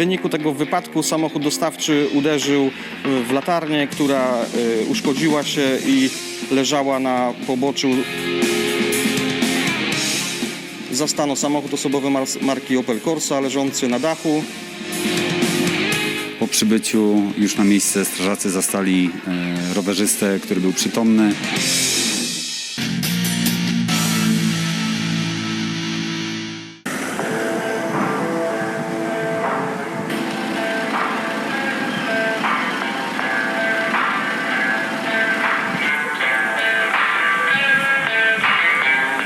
wyniku tego wypadku samochód dostawczy uderzył w latarnię, która y, uszkodziła się i leżała na poboczu. Zastano samochód osobowy mar- marki Opel Corsa leżący na dachu. Po przybyciu już na miejsce strażacy zastali e, rowerzystę, który był przytomny.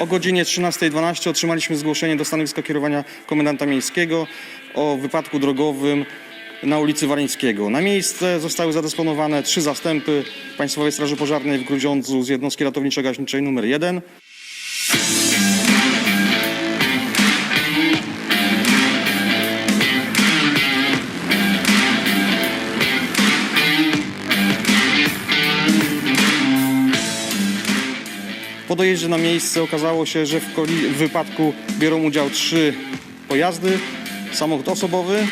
O godzinie 13.12 otrzymaliśmy zgłoszenie do stanowiska kierowania komendanta miejskiego o wypadku drogowym na ulicy Walińskiego. Na miejsce zostały zadysponowane trzy zastępy Państwowej Straży Pożarnej w Grudziądzu z jednostki ratowniczo-gaśniczej numer 1. Po dojeździe na miejsce okazało się, że w, wypadku biorą udział trzy pojazdy, samochód osobowy,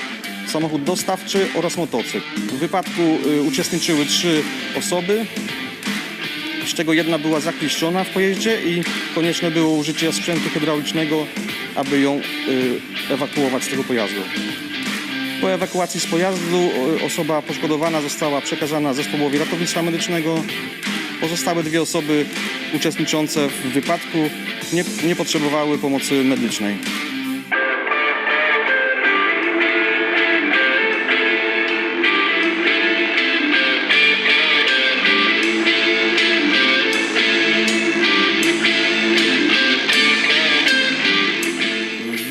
samochód dostawczy oraz motocykl. W wypadku y, uczestniczyły trzy osoby, z czego jedna była zakliszczona w pojeździe i konieczne było użycie sprzętu hydraulicznego, aby ją y, ewakuować z tego pojazdu. Po ewakuacji z pojazdu y, osoba poszkodowana została przekazana zespołowi ratownictwa medycznego. Pozostałe dwie osoby uczestniczące w wypadku nie, nie potrzebowały pomocy medycznej.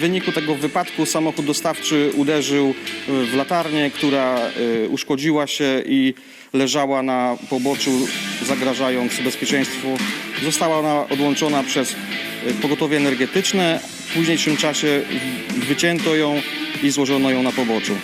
Wyniku tego wypadku samochód dostawczy uderzył y, w latarnię, która y, uszkodziła się i leżała na poboczu, zagrażając bezpieczeństwu. Została ona odłączona przez y, pogotowie energetyczne. W późniejszym czasie wycięto ją i złożono ją na poboczu.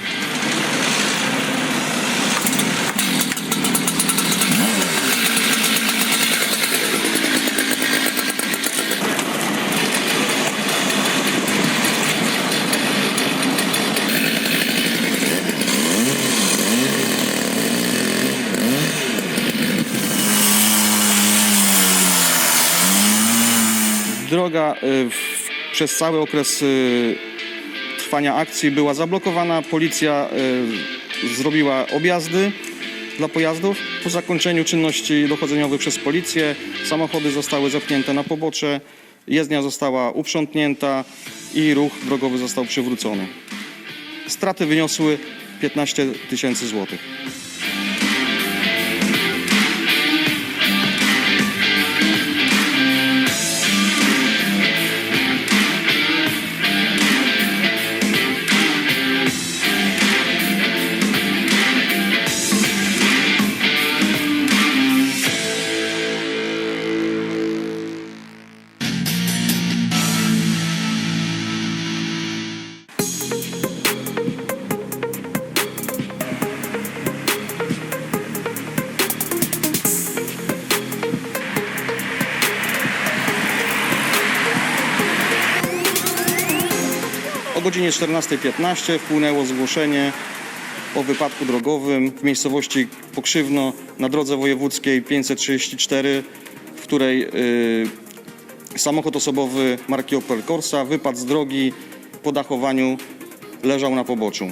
Droga y, przez cały okres y, trwania akcji była zablokowana. Policja y, zrobiła objazdy dla pojazdów. Po zakończeniu czynności dochodzeniowych przez policję samochody zostały zepchnięte na pobocze, jezdnia została uprzątnięta i ruch drogowy został przywrócony. Straty wyniosły 15 tysięcy złotych. Godzinie 14.15 wpłynęło zgłoszenie o wypadku drogowym w miejscowości Pokrzywno na drodze wojewódzkiej 534, w której y, samochód osobowy marki Opel Corsa wypadł z drogi po dachowaniu, leżał na poboczu.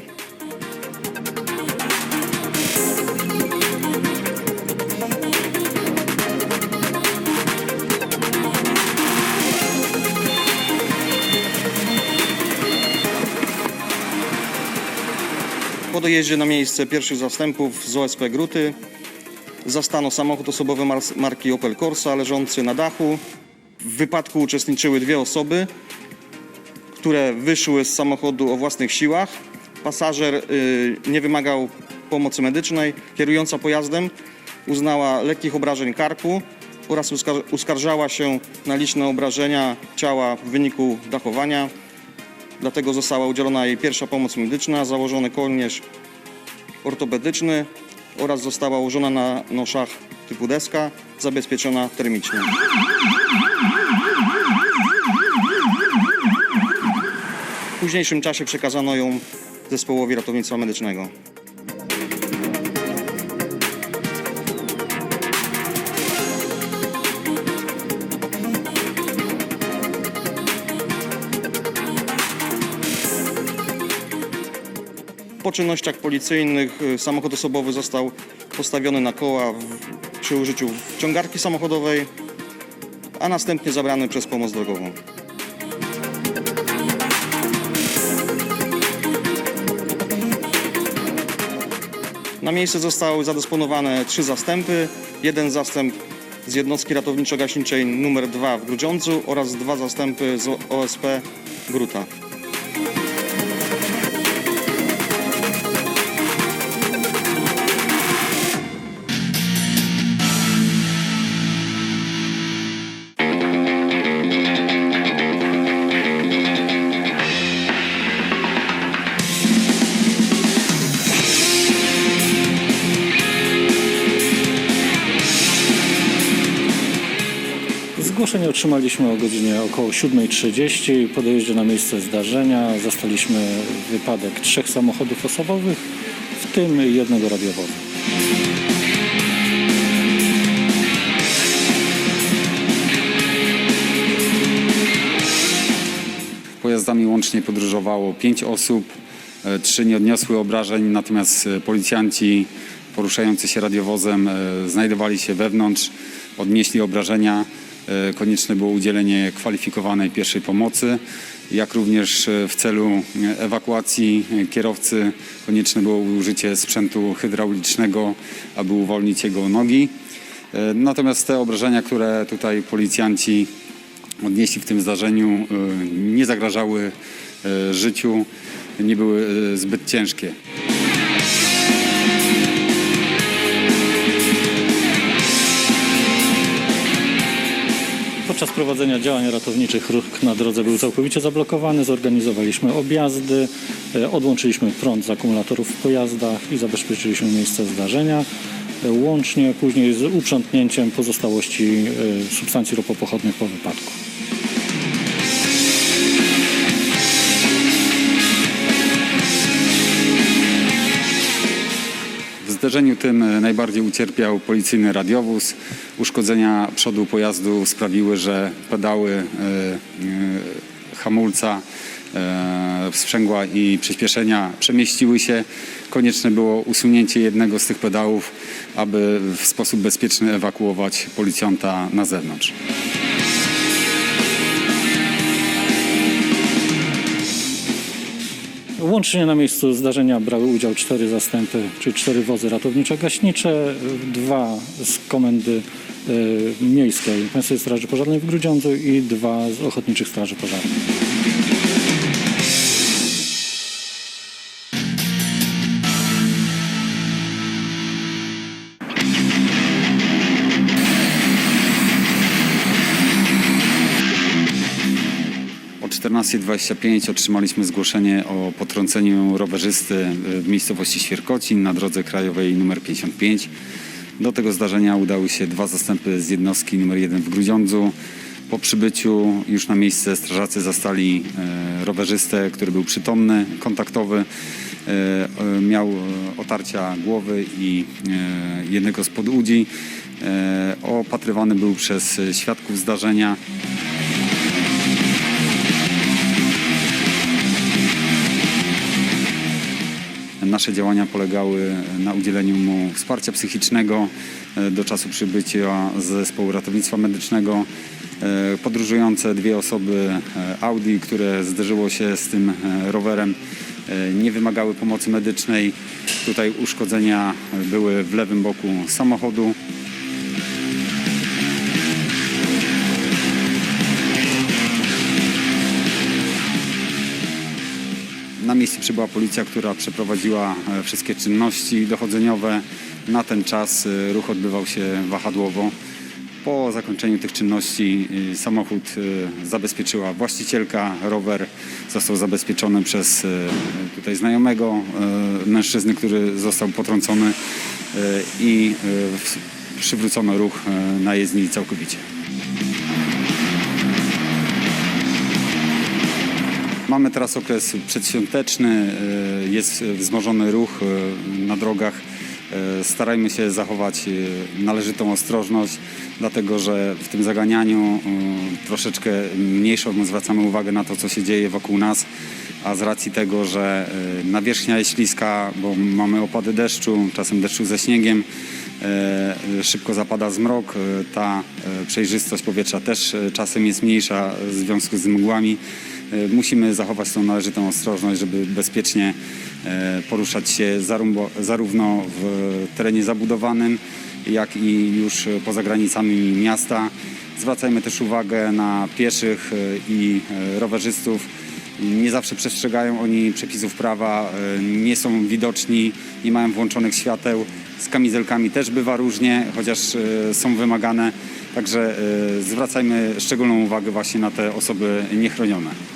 Dojeździe na miejsce pierwszych zastępów z OSP Gruty zastano samochód osobowy mar- marki Opel Corsa leżący na dachu. W wypadku uczestniczyły dwie osoby, które wyszły z samochodu o własnych siłach. Pasażer y, nie wymagał pomocy medycznej. Kierująca pojazdem uznała lekkich obrażeń karku oraz uskar- uskarżała się na liczne obrażenia ciała w wyniku dachowania. Dlatego została udzielona jej pierwsza pomoc medyczna, założony kołnierz ortopedyczny oraz została ułożona na noszach typu deska, zabezpieczona termicznie. W późniejszym czasie przekazano ją Zespołowi Ratownictwa Medycznego. Po czynnościach policyjnych y, samochód osobowy został postawiony na koła przy użyciu wciągarki samochodowej, a następnie zabrany przez pomoc drogową. Na miejsce zostały zadysponowane trzy zastępy. Jeden zastęp z jednostki ratowniczo-gaśniczej nr 2 w Grudziądzu oraz dwa zastępy z OSP Gruta. Otrzymaliśmy o godzinie około 7.30. Po dojeździe na miejsce zdarzenia zastaliśmy wypadek trzech samochodów osobowych, w tym jednego radiowego. Pojazdami łącznie podróżowało pięć osób, e, trzy nie odniosły obrażeń, natomiast e, policjanci poruszający się radiowozem e, znajdowali się wewnątrz, odnieśli obrażenia. E, Konieczne było udzielenie kwalifikowanej pierwszej pomocy, jak również e, w celu e, ewakuacji kierowcy konieczne było użycie sprzętu hydraulicznego, aby uwolnić jego nogi. Natomiast te obrażenia, które tutaj policjanci odnieśli w tym zdarzeniu, nie zagrażały życiu, nie były zbyt ciężkie. Podczas prowadzenia działań ratowniczych ruch na drodze był całkowicie zablokowany. Zorganizowaliśmy objazdy, e, odłączyliśmy prąd z akumulatorów w pojazdach i zabezpieczyliśmy miejsce zdarzenia. e, Łącznie później z uprzątnięciem pozostałości e, substancji ropopochodnych po wypadku. W zdarzeniu tym e, najbardziej ucierpiał policyjny radiowóz. Uszkodzenia przodu pojazdu sprawiły, że pedały e, e, hamulca, sprzęgła i przyspieszenia przemieściły się. Konieczne było usunięcie jednego z tych pedałów, aby w sposób bezpieczny ewakuować policjanta na zewnątrz. Łącznie na miejscu zdarzenia brały udział cztery zastępy, czyli cztery wozy ratowniczo-gaśnicze, dwa z komendy e, miejskiej Państwowej Straży Pożarnej w Grudziądzu i dwa z Ochotniczych Straży Pożarnych. 14.25 otrzymaliśmy zgłoszenie o potrąceniu rowerzysty w miejscowości Świerkocin na drodze krajowej nr 55. Do tego zdarzenia udały się dwa zastępy z jednostki nr 1 w Grudziądzu. Po przybyciu już na miejsce strażacy zastali e, rowerzystę, który był przytomny, kontaktowy. E, e, Miał otarcia głowy i jednego z podudzi. E, Opatrywany był przez świadków zdarzenia. Nasze działania polegały na udzieleniu mu wsparcia psychicznego e, do czasu przybycia zespołu ratownictwa medycznego. E, Podróżujące dwie osoby e, Audi, które zderzyło się z tym rowerem, nie wymagały pomocy medycznej. Tutaj uszkodzenia były w lewym boku samochodu. Na miejsce przybyła policja, która przeprowadziła e, wszystkie czynności dochodzeniowe. Na ten czas e, ruch odbywał się wahadłowo. Po zakończeniu tych czynności e, samochód zabezpieczyła właścicielka, rower został zabezpieczony przez tutaj znajomego mężczyzny, który został potrącony i przywrócono ruch na jezdni całkowicie. Mamy teraz okres przedświąteczny, y, jest wzmożony ruch y, na drogach. Y, Starajmy się zachować należytą ostrożność, dlatego że w tym zaganianiu troszeczkę mniejszą zwracamy uwagę na to, co się dzieje wokół nas, a z racji tego, że nawierzchnia jest śliska, bo mamy opady deszczu, czasem deszczu ze śniegiem, e, szybko zapada zmrok, e, ta e, przejrzystość powietrza też e, czasem jest mniejsza w związku z mgłami. E, Musimy zachować tą należytą ostrożność, żeby bezpiecznie e, poruszać się zarówno, w terenie zabudowanym, jak i już poza granicami miasta. Zwracajmy też uwagę na pieszych e, i rowerzystów. Nie zawsze przestrzegają oni przepisów prawa, nie są widoczni, nie mają włączonych świateł. Z kamizelkami też bywa różnie, chociaż są wymagane. Także zwracajmy szczególną uwagę właśnie na te osoby niechronione.